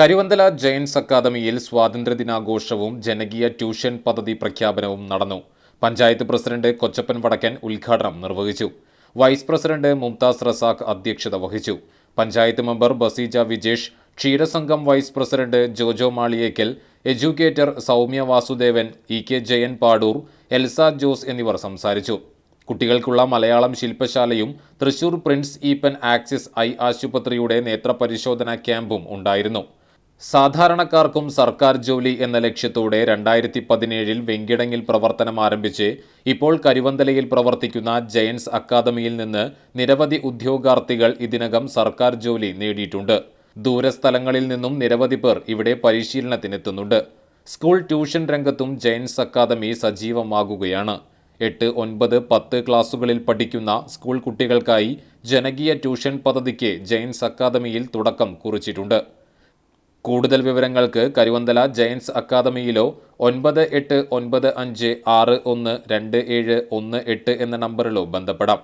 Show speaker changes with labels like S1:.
S1: Karuvanthala giants അക്കാദമിയിൽ സ്വാതന്ത്ര്യദിനാഘോഷവും ജനകീയ tuition പദ്ധതി പ്രഖ്യാപനവും നടന്നു. പഞ്ചായത്ത് പ്രസിഡന്റ് കൊച്ചപ്പൻ വടക്കൻ ഉദ്ഘാടനം നിർവഹിച്ചു. വൈസ് പ്രസിഡന്റ് മുംതാസ് റസാഖ് അധ്യക്ഷത വഹിച്ചു. Panchayat member Baseeja Vijesh ക്ഷീരസംഘം vice president Jojo Maliyekkal educator Soumya Vasudevan E K Jayan Padoor Elsa Jose എന്നിവർ സംസാരിച്ചു. കുട്ടികൾക്കുള്ള മലയാളം ശില്പശാലയും Thrissur Prince Eappen Axis I ആശുപത്രിയുടെ നേത്രപരിശോധന ക്യാമ്പും ഉണ്ടായിരുന്നു. സാധാരണക്കാർക്കും സർക്കാർ ജോലി എന്ന ലക്ഷ്യത്തോടെ രണ്ടായിരത്തി പതിനേഴിൽ വെങ്കിടങ്ങിൽ പ്രവർത്തനം ആരംഭിച്ച് ഇപ്പോൾ കരുവന്തലയിൽ പ്രവർത്തിക്കുന്ന ജയൻസ് അക്കാദമിയിൽ നിന്ന് നിരവധി ഉദ്യോഗാർത്ഥികൾ ഇതിനകം സർക്കാർ ജോലി നേടിയിട്ടുണ്ട്. ദൂരസ്ഥലങ്ങളിൽ നിന്നും നിരവധി പേർ ഇവിടെ പരിശീലനത്തിനെത്തുന്നുണ്ട്. സ്കൂൾ ട്യൂഷൻ രംഗത്തും ജയൻസ് അക്കാദമി സജീവമാകുകയാണ്. എട്ട് ഒൻപത് പത്ത് ക്ലാസുകളിൽ പഠിക്കുന്ന സ്കൂൾ കുട്ടികൾക്കായി ജനകീയ ട്യൂഷൻ പദ്ധതിക്ക് ജയൻസ് അക്കാദമിയിൽ തുടക്കം കുറിച്ചിട്ടുണ്ട്. കൂടുതൽ വിവരങ്ങൾക്ക് കരുവന്തല ജയൻസ് അക്കാദമിയിലോ ഒൻപത് എട്ട് ഒൻപത് അഞ്ച് ആറ് ഒന്ന് രണ്ട് ഏഴ് ഒന്ന് എട്ട് എന്ന നമ്പറിലോ ബന്ധപ്പെടാം.